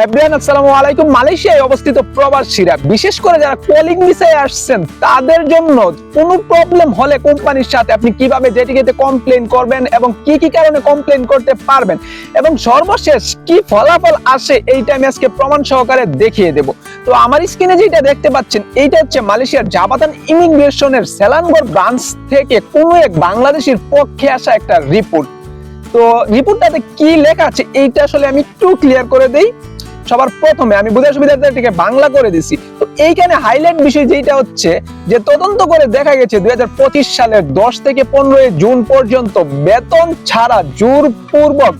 হ্যাব্রিয়ান, আসসালামু আলাইকুম। মালয়েশিয়ায় অবস্থিত প্রবাসীরা বিশেষ করে যারা কলিং ভিসায় আসছেন, তাদের জন্য কোনো প্রবলেম হলে কোম্পানির সাথে আপনি কীভাবে কমপ্লেন করবেন এবং কি কি কারণে কমপ্লেন করতে পারবেন? এবং সর্বশেষ কি ফলাফল আসে এইটা আমি আজকে প্রমাণ সহকারে দেখিয়ে দেব। তো আমার স্ক্রিনে যেটা দেখতে পাচ্ছেন, এইটা হচ্ছে মালয়েশিয়ার জাবাতান ইমিগ্রেশনের সেলানগর ব্রাঞ্চ থেকে কোনো এক বাংলাদেশের পক্ষে আসা একটা রিপোর্ট তো রিপোর্টটাতে কি লেখা আছে, এইটা আসলে আমি একটু ক্লিয়ার করে দেই। সবার প্রথমে আমি বুঝার সুবিধার্থে বাংলা করে দিছি। তো এইখানে হাইলাইট বিষয় যেটা হচ্ছে যে তদন্ত করে দেখা গেছে দুই সালের দশ থেকে পনেরোই জুন পর্যন্ত বেতন ছাড়া জোরপূর্বক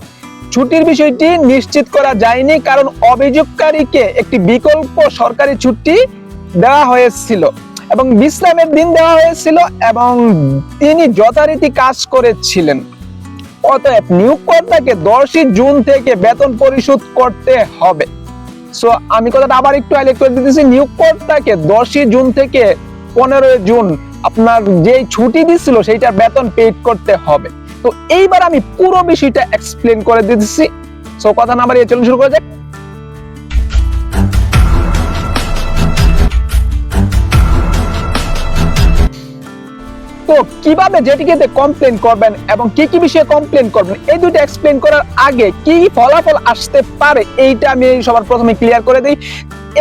ছুটির বিষয়টি নিশ্চিত করা যায়নি কারণ অভিযোগকারীকে একটি বিকল্প সরকারি ছুটি দেওয়া হয়েছিল এবং বিশ্রামের দিন দেওয়া হয়েছিল এবং তিনি যথারীতি কাজ করেছিলেন। অতএব নিয়োগকর্তাকে দশই জুন থেকে বেতন পরিশোধ করতে হবে। সো আমি কথাটা আবার একটু হাইলাইট করে দিতেছি। নিয়োগকর্তাকে দশই জুন থেকে পনেরোই জুন আপনার যে ছুটি দিছিল, সেইটার বেতন পেড করতে হবে। তো এইবার আমি পুরো বিষয়টা এক্সপ্লেন করে দিতেছি। সো কথা না বাড়িয়ে চলুন শুরু করা যাক। কীভাবে জেটিকেতে কমপ্লেন করবেন এবং কি কি বিষয়ে কমপ্লেন করবেন, এই দুটো এক্সপ্লেন করার আগে কি ফলাফল আসতে পারে, এইটা আমি সবার প্রথমে ক্লিয়ার করে দিই।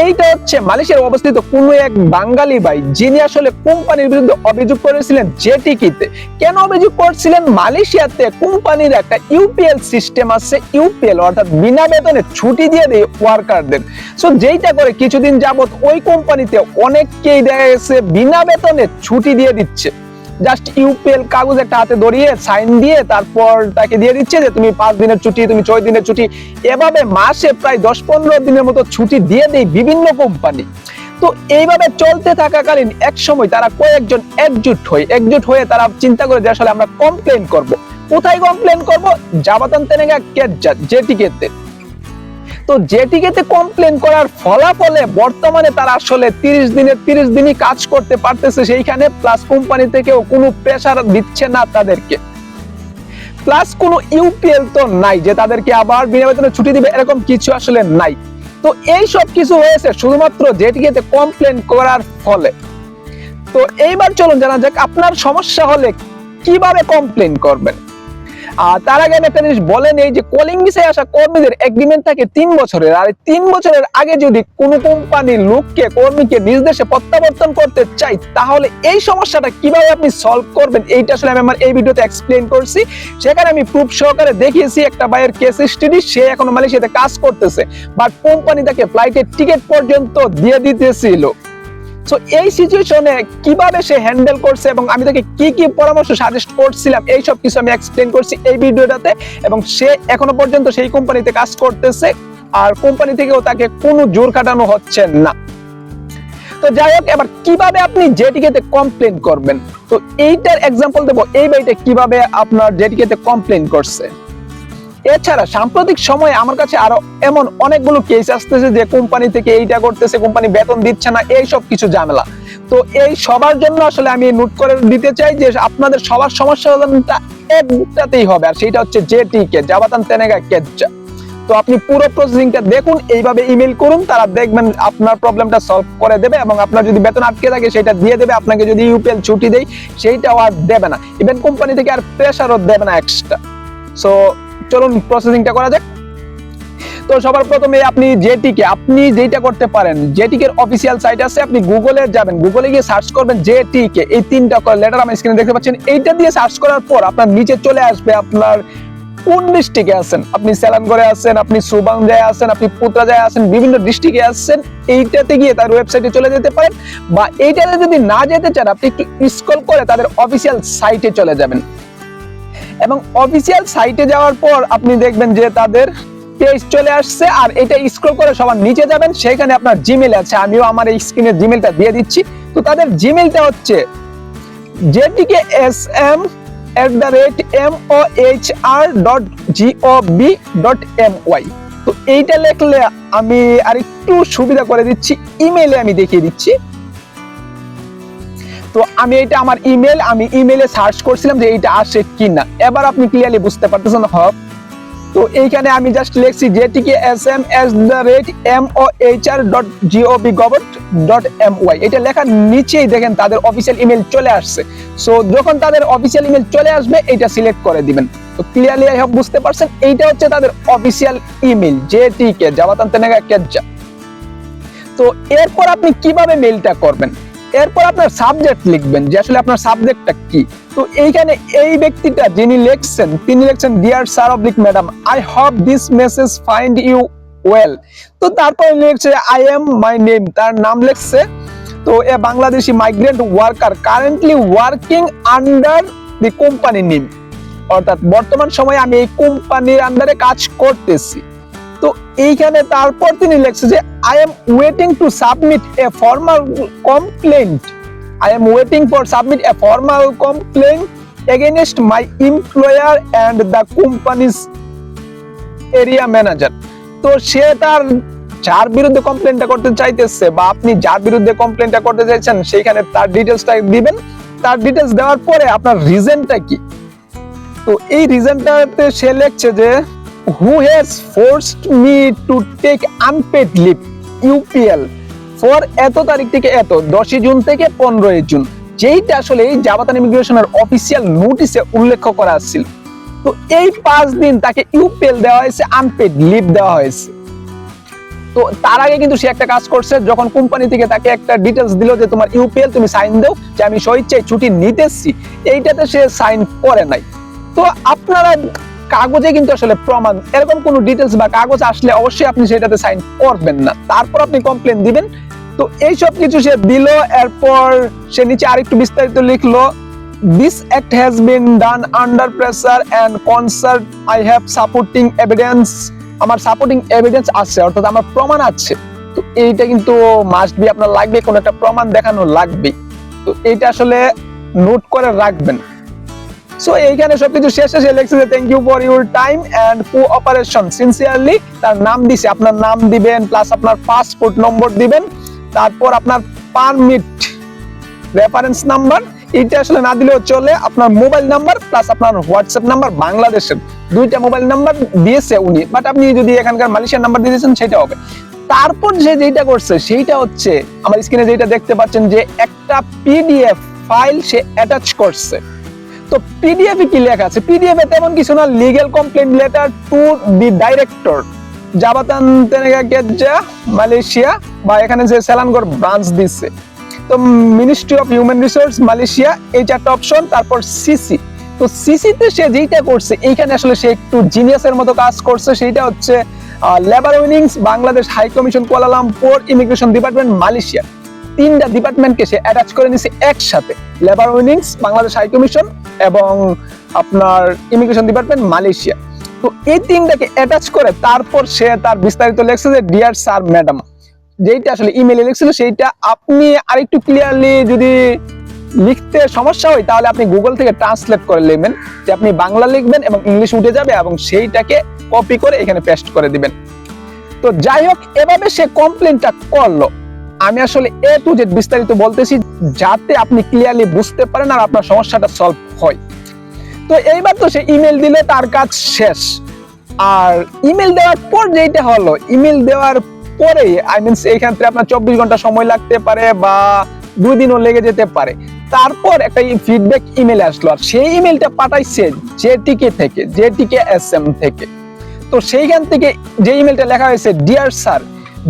এইটা হচ্ছে মালয়েশিয়ার অবস্থিত কোনো এক বাঙালি ভাই, যিনি আসলে কোম্পানির বিরুদ্ধে অভিযোগ করেছিলেন জেটিকিতে কেন অভিযোগ করছিলেন? মালয়েশিয়াতে কোম্পানির একটা ইউপিএল সিস্টেম আছে ইউপিএল অর্থাৎ বিনা বেতনে ছুটি দিয়ে দেয় ওয়ার্কারদের সো যেইটা করে কিছুদিন যাবত ওই কোম্পানিতে অনেককেই দেখা গেছে, বিনা বেতনে ছুটি দিয়ে দিচ্ছে। জাস্ট ইউপিএল কাগজ একটা হাতে ধরিয়ে সাইন দিয়ে তারপর তাকে দিয়ে দিচ্ছে যে তুমি পাঁচ দিনের ছুটি, তুমি ছয় দিনের ছুটি। এভাবে মাসে প্রায় দশ পনেরো দিনের মতো ছুটি দিয়ে দেয় বিভিন্ন কোম্পানি তো এইভাবে চলতে থাকাকালীন এক সময় তারা কয়েকজন একজুট হয়ে একজুট হয়ে তারা চিন্তা করে যে আসলে আমরা কমপ্লেন করব। কোথায় কমপ্লেন করব? জাবাতান তেনেগা কেজ্জা জেটিকেতে। তো জেটিকেতে কমপ্লেন করার ফলাফলে বর্তমানে তারা আসলে তিরিশ দিনের তিরিশ দিনই কাজ করতে পারতেছে, সেইখানে প্লাস কোম্পানি থেকেও কোনো প্রেসার দিচ্ছে না তাদেরকে। প্লাস কোনো ইউপিএল তো নাই যে তাদেরকে আবার বিনা বেতনে ছুটি দিবে, এরকম কিছু আসলে নাই। তো এই সব কিছু হয়েছে শুধুমাত্র জেটিকেতে কমপ্লেন করার ফলে। তো এইবার চলুন জানা যাক, আপনার সমস্যা হলে কীভাবে কমপ্লেন করবেন? আর তার আগে আমি একটা জিনিস বলেন এই যে কলিং ভিসায় আসা কর্মীদের এগ্রিমেন্ট থাকে তিন বছরের। আর তিন বছরের আগে যদি কোনো কোম্পানির লোককে, কর্মীকে নিজ দেশে প্রত্যাবর্তন করতে চাই তাহলে এই সমস্যাটা কীভাবে আপনি সলভ করবেন? এইটা আসলে আমি আমার এই ভিডিওতে এক্সপ্লেন করছি। সেখানে আমি প্রুফ সহকারে দেখিয়েছি একটা বাইয়ের কেস স্টাডি সে এখনও মালয়েশিয়াতে কাজ করতেছে। বাট কোম্পানি তাকে ফ্লাইটের টিকিট পর্যন্ত দিয়ে দিতেছিল। সো এই সিচুয়েশনে কীভাবে সে হ্যান্ডেল করছে এবং আমি তাকে কি কি পরামর্শ সাজেস্ট করছিলাম এই সব কিছু আমি এক্সপ্লেন করছি এই ভিডিওটাতে এবং সে এখনও পর্যন্ত সেই কোম্পানিতে কাজ করতেছে আর কোম্পানি থেকেও তাকে কোনো জোর কাটানো হচ্ছে না। তো যাই হোক, এবার কীভাবে আপনি জেটিকেতে কমপ্লেন করবেন? তো এইটার এক্সাম্পল দেবো, এই বাড়িটা কীভাবে আপনার জেটিকেতে কমপ্লেন করছে? এছাড়া সাম্প্রতিক সময়ে আমার কাছে আরও এমন অনেকগুলো কেস আসতেছে যে কোম্পানি থেকে এইটা করতেছে কোম্পানি বেতন দিচ্ছে না এই সব কিছু ঝামেলা। তো এই সবার জন্য আসলে আমি নোট করে দিতে চাই যে আপনাদের সবার সমস্যা একটাতেই হবে, আর সেটা হচ্ছে জেটিকে জাবাতান তেনেগা কেজ্জা তো আপনি পুরো প্রসেসিংটা দেখুন, এইভাবে ইমেল করুন, তারা দেখবেন আপনার প্রবলেমটা সলভ করে দেবে এবং আপনার যদি বেতন আটকে থাকে, সেটা দিয়ে দেবে। আপনাকে যদি ইউপিএল ছুটি দেয়, সেইটাও আর দেবে না। ইভেন কোম্পানি থেকে আর প্রেশারও দেবে না এক্সট্রা সো চলুন প্রসেসিংটা করা যাক। তো সবার প্রথমে আপনি জেটিকে আপনি যেটা করতে পারেন জেটিকের অফিসিয়াল সাইট আছে, আপনি গুগলে যাবেন গুগলে গিয়ে সার্চ করবেন জেটিকে এই তিনটা লেটার আমার স্ক্রিনে দেখতে পাচ্ছেন। এইটা দিয়ে সার্চ করার পর আপনার নিচে চলে আসবে আপনার কোন ডিস্ট্রিক্টে আছেন? আপনি সেলানগড়ে আছেন, আপনি সুবাংজায় আছেন, আপনি পুত্রাজায় আছেন, বিভিন্ন ডিস্ট্রিক্টে আছেন, এইটাতে গিয়ে তার ওয়েবসাইটে চলে যেতে পারেন। বা এইটাতে যদি না যেতে চান, আপনি একটু স্ক্রল করে তাদের অফিসিয়াল সাইটে চলে যাবেন। এবং অফিসিয়াল সাইটে যাওয়ার পর আপনি দেখবেন যে তাদের পেজ চলে আসছে আর এটা স্ক্রল করে সবার নিচে যাবেন। সেখানে আপনার জিমেল আছে। আমিও আমার এই স্ক্রিনে জিমেলটা দিয়ে দিচ্ছি। তো তাদের জিমেলটা হচ্ছে JTK S M at the rate M O H R dot G O V dot M Y তো এইটা লিখলে আমি আর একটু সুবিধা করে দিচ্ছি। ইমেলে আমি দেখিয়ে দিচ্ছি। তো আমি এটা আমার ইমেল আমি ইমেলে সার্চ করছিলাম যে এইটা আসে কিনা। এবার আপনি ক্লিয়ারলি বুঝতে পারতেছেন হব তো এইখানে আমি জাস্ট লিখছি JTK S M S the rate M O H R dot G O V govt dot M Y এটা লেখার নিচেই দেখেন তাদের অফিসিয়াল ইমেল চলে আসছে। সো যখন তাদের অফিসিয়াল ইমেল চলে আসবে এটা সিলেক্ট করে দিবেন। তো ক্লিয়ারলি আই হোপ বুঝতে পারছেন, এইটা হচ্ছে তাদের অফিসিয়াল ইমেল জেটিকে জাবাতান তেনেগা কেজ্জা। তো এরপর আপনি কীভাবে মেইলটা করবেন? এরপর আপনার সাবজেক্ট লিখবেন যে আসলে আপনার সাবজেক্টটা কি। তো এইখানে এই ব্যক্তিটা যিনি লিখছেন, তিনি লিখছেন dear sir oblique madam I hope this message find you well তো তারপর লিখছে আই এম মাই নেম তার নাম লিখছে, তো a Bangladeshi migrant worker currently working under the company name অর্থাৎ বর্তমান সময়ে আমি এই কোম্পানির আন্ডারে কাজ করতেছি। তো এইখানে তারপর তিনি লিখছে যে I am waiting to submit a formal complaint I am waiting for submit a formal complaint against my employer and the company's area manager তো সে তার, যার বিরুদ্ধে কমপ্লেনটা করতে চাইতেছে বা আপনি যার বিরুদ্ধে কমপ্লেনটা করতে চাইছেন, সেইখানে তার ডিটেলসটা দিবেন। তার ডিটেলস দেওয়ার পরে আপনার রিজনটা কি? তো এই রিজনটাতে সে লিখছে যে who has forced me to take unpaid leave UPL for এত তারিখ থেকে এত, দশই জুন থেকে পনেরোই জুন। যেইটা আসলে জাবাতান ইমিগ্রেশনের অফিসিয়াল নোটিশে উল্লেখ করা ছিল। তো এই পাঁচ দিন তাকে ইউপিএল দেওয়া হয়েছে আনপেড লিভ দেওয়া হয়েছে। তো তার আগে কিন্তু সে একটা কাজ করছে, যখন কোম্পানি থেকে তাকে একটা ডিটেলস দিল যে তোমার ইউপিএল তুমি সাইন দাও, যে আমি স্বইচ্ছায় ছুটি নিতেছি, এইটাতে সে সাইন করে নাই। তো আপনারা কাগজে কিন্তু আসলে প্রমাণ, এরকম কোনো ডিটেলস বা কাগজ আসলে অবশ্যই আপনি সেটাতে সাইন করবেন না। তারপর আপনি কমপ্লেন দিবেন। তো এই সব কিছু সে দিল, এরপর সে নিচে আরেকটু বিস্তারিত লিখলো this act has been done under pressure and concert I have supporting evidence আমার সাপোর্টিং এভিডেন্স আছে, অর্থাৎ আমার প্রমাণ আছে। তো এইটা কিন্তু মাস্ট বি আপনার লাগবে, কোনো একটা প্রমাণ দেখানো লাগবে তো এইটা আসলে নোট করে রাখবেন। সো এইখানে সবকিছু শেষে সে লিখছে যে thank you for your time and cooperation sincerely তার নাম দিছে। আপনার নাম দিবেন প্লাস আপনার পাসপোর্ট নম্বর দিবেন। তারপর আপনার পারমিট রেফারেন্স নাম্বার এটা আসলে না দিলেও চলে। আপনার মোবাইল নাম্বার প্লাস আপনার হোয়াটসঅ্যাপ নাম্বার বাংলাদেশের। দুইটা মোবাইল নাম্বার দিয়েছে উনি। বাট আপনি যদি এখানকার মালয়েশিয়ার নাম্বার দিয়ে দিয়েছেন, সেটা হবে। তারপর যে যেটা করছে, সেইটা হচ্ছে, আমার স্ক্রিনে যেটা দেখতে পাচ্ছেন যে একটা পিডিএফ ফাইল সে অ্যাটাচ করছে। তো পিডিএফ কি লেখা আছে? পিডিএফ এ তেমন কিছু না legal complain letter to the director Jabatan Tenaga Kerja Malaysia, বা এখানে যে সেলানগর ব্রাঞ্চ দিচ্ছে তো ministry of human resource Malaysia, এই চারটা অপশন তারপর সিসি তো সিসিতে সে যেইটা করছে, এইখানে আসলে সে একটু জিনিয়াসের মতো কাজ করছে। সেইটা হচ্ছে labour wings Bangladesh high commission Kuala Lumpur immigration department Malaysia. তিনটা ডিপার্টমেন্টকে সে অ্যাটাচ করে নিছে একসাথে। Labour wings Bangladesh high commission এবং আপনার ইমিগ্রেশন ডিপার্টমেন্ট মালয়েশিয়া। তো এই তিনটাকে অ্যাটাচ করে তারপর সে তার বিস্তারিত লেখছে যে ডিয়ার স্যার ম্যাডাম যেইটা আসলে ইমেলে লিখছিল, সেইটা আপনি আরেকটু ক্লিয়ারলি যদি লিখতে সমস্যা হয়, তাহলে আপনি গুগল থেকে ট্রান্সলেট করে নেবেন যে, আপনি বাংলা লিখবেন এবং ইংলিশ উঠে যাবে এবং সেইটাকে কপি করে এখানে পেস্ট করে দিবেন। তো যাই হোক, এভাবে সে কমপ্লেনটা করল। আমি আসলে এ টু জেড বিস্তারিত বলতেছি যাতে আপনি ক্লিয়ারলি বুঝতে পারেন আর আপনার সমস্যাটা সলভ হয়। তো এইবার তো সে ইমেল দিলে তার কাজ শেষ। আর ইমেল দেওয়ার পর যেটা হলো ইমেল দেওয়ার পরে আই মিনস এইখান থেকে আপনার চব্বিশ ঘণ্টা সময় লাগতে পারে বা দুই দিনও লেগে যেতে পারে। তারপর একটা ফিডব্যাক ইমেল আসলো আর সেই ইমেলটা পাঠাইছে জেটিকে থেকে জেটিকে এস এম থেকে। তো সেইখান থেকে যে ইমেলটা লেখা হয়েছে dear sir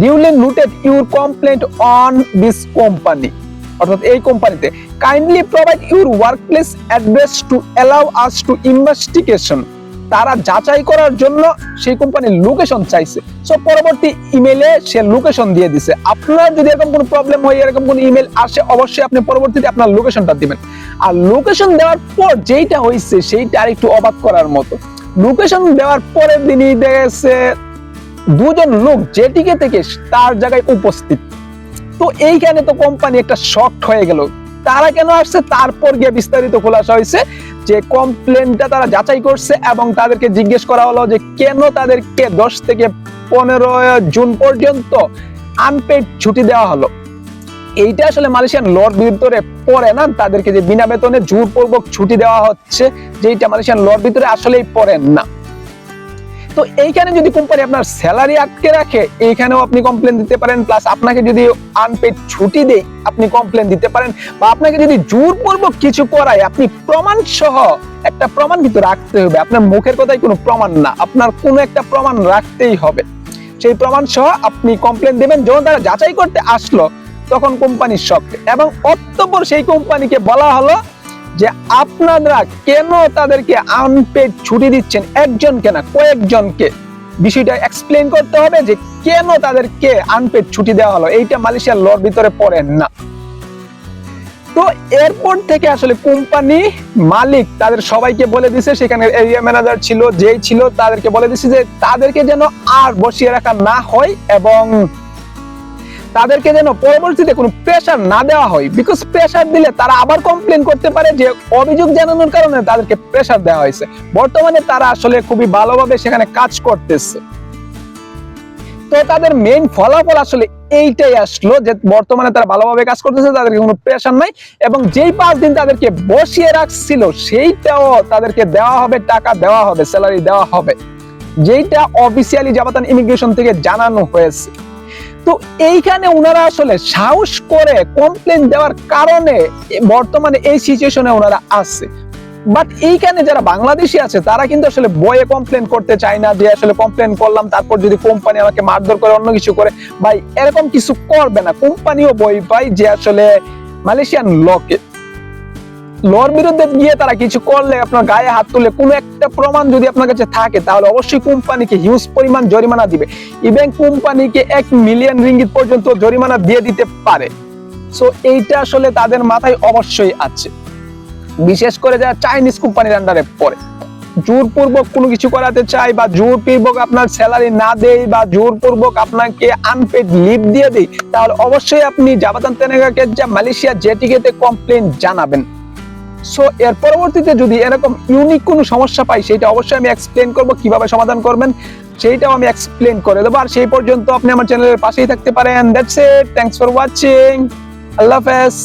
duly noted your complaint on this company অর্থাৎ এই কোম্পানিতে kindly provide your address to allow us to investigation তারা যাচাই করার জন্য সেই কোম্পানির লোকেশন চাইছে। সো পরবর্তী ইমেলে সে লোকেশন দিয়ে দিছে। আপনার যদি এরকম কোনো প্রবলেম হয়, এরকম কোনো ইমেল আসে, অবশ্যই আপনি পরবর্তীতে আপনার লোকেশনটা দিবেন। আর লোকেশন দেওয়ার পর যেইটা হয়েছে সেইটা আর একটু অবাক করার মতো। লোকেশন দেওয়ার পরের দিনই দেখেছে দুজন লোক যেটিকে থেকে তার জায়গায় উপস্থিত। তো এইখানে তো কোম্পানি একটা শকড হয়ে গেল। তারা কেন আসছে? তারপর গিয়ে বিস্তারিত খোলাসা হয়েছে যে কমপ্লেনটা তারা যাচাই করছে এবং তাদেরকে জিজ্ঞেস করা হলো যে কেন তাদেরকে দশ থেকে পনেরো জুন পর্যন্ত আনপেড ছুটি দেওয়া হলো। এইটা আসলে মালয়েশিয়ান লর ভিতরে পড়ে না? তাদেরকে যে বিনা বেতনে জোরপূর্বক ছুটি দেওয়া হচ্ছে যে যেটা মালয়েশিয়ান লর ভিতরে আসলেই পড়েন না। তো এইখানে যদি কোম্পানি আপনার স্যালারি আটকে রাখে, এইখানেও আপনি কমপ্লেন দিতে পারেন। প্লাস আপনাকে যদি আনপেড ছুটি দেয়, আপনি কমপ্লেন দিতে পারেন। বা আপনাকে যদি জোরপূর্বক কিছু করায়, আপনি প্রমাণ সহ একটা প্রমাণ কিন্তু রাখতে হবে। আপনার মুখের কথাই কোনো প্রমাণ না, আপনার কোনো একটা প্রমাণ রাখতেই হবে। সেই প্রমাণ সহ আপনি কমপ্লেন দেবেন। যখন তারা যাচাই করতে আসলো, তখন কোম্পানির শখ। এবং অত্যপর সেই কোম্পানিকে বলা হলো যে আপনারা কেন তাদেরকে আনপেড ছুটি দিচ্ছেন? একজনকে না, কয়েকজনকে। বিষয়টা এক্সপ্লেন করতে হবে যে কেন তাদেরকে আনপেড ছুটি দেওয়া হলো। এইটা মালয়েশিয়ার লর ভিতরে পড়ে না। তো এরপর থেকে আসলে কোম্পানি মালিক তাদের সবাইকে বলে দিছে, সেখানে এরিয়া ম্যানেজার ছিল, যেই ছিল তাদেরকে বলে দিছে যে তাদেরকে যেন আর বসিয়ে রাখা না হয় এবং তাদেরকে যেন পরবর্তীতে কোনো প্রেশার না দেওয়া হয়। বিকজ প্রেশার দিলে তারা আবার কমপ্লেন করতে পারে যে অভিযোগ জানানোর কারণে তাদেরকে প্রেশার দেওয়া হয়েছে। বর্তমানে তারা আসলে খুবই ভালোভাবে সেখানে কাজ করতেছে। তো তাদের মেইন ফলাফল আসলে এইটাই আসলো যে বর্তমানে তারা ভালোভাবে কাজ করতেছে, তাদেরকে কোনো প্রেশার নাই এবং যেই পাঁচ দিন তাদেরকে বসিয়ে রাখছিল, সেইটাও তাদেরকে দেওয়া হবে, টাকা দেওয়া হবে স্যালারি দেওয়া হবে। যেইটা অফিসিয়ালি জাপাতান ইমিগ্রেশন থেকে জানানো হয়েছে। তো এইখানে ওনারা আসলে সাহস করে কমপ্লেন দেওয়ার কারণে বর্তমানে এই সিচুয়েশনে ওনারা আছে। বাট এইখানে যারা বাংলাদেশি আছে, তারা কিন্তু আসলে বয়ে কমপ্লেন করতে চায় না, যে আসলে কমপ্লেন করলাম, তারপর যদি কোম্পানি আমাকে মারধর করে, অন্য কিছু করে, ভাই, এরকম কিছু করবে না। কোম্পানিও বই পায় যে আসলে মালয়েশিয়ান লকে লর বিরুদ্ধে গিয়ে তারা কিছু করলে, আপনার গায়ে হাত তুলে কোনো একটা প্রমাণ যদি আপনার কাছে থাকে, তাহলে অবশ্যই কোম্পানিকে হিউজ পরিমাণ জরিমানা দিবে। ইভেন কোম্পানিকে এক মিলিয়ন রিঙ্গিত পর্যন্ত জরিমানা দিয়ে দিতে পারে। সো এইটা আসলে তাদের মাথায় অবশ্যই আছে। বিশেষ করে যারা চাইনিজ কোম্পানির আন্ডারে পড়ে। জোরপূর্বক কোনো কিছু করাতে চাই বা জোরপূর্বক আপনার স্যালারি না দেই বা জোরপূর্বক আপনাকে আনপেড লিভ দিয়ে দেই তাহলে অবশ্যই আপনি জাবাতান তেনাগাকে যা মালয়েশিয়া জেটিকেতে কমপ্লেন জানাবেন। সো এর পরবর্তীতে যদি এরকম ইউনিক কোনো সমস্যা পাই সেটা অবশ্যই আমি এক্সপ্লেন করব, কীভাবে সমাধান করবেন, সেইটাও আমি এক্সপ্লেন করে দেবো। আর সেই পর্যন্ত আপনি আমার চ্যানেলের পাশেই থাকতে পারেন। That's it thanks for watching আল্লাহ হাফেজ।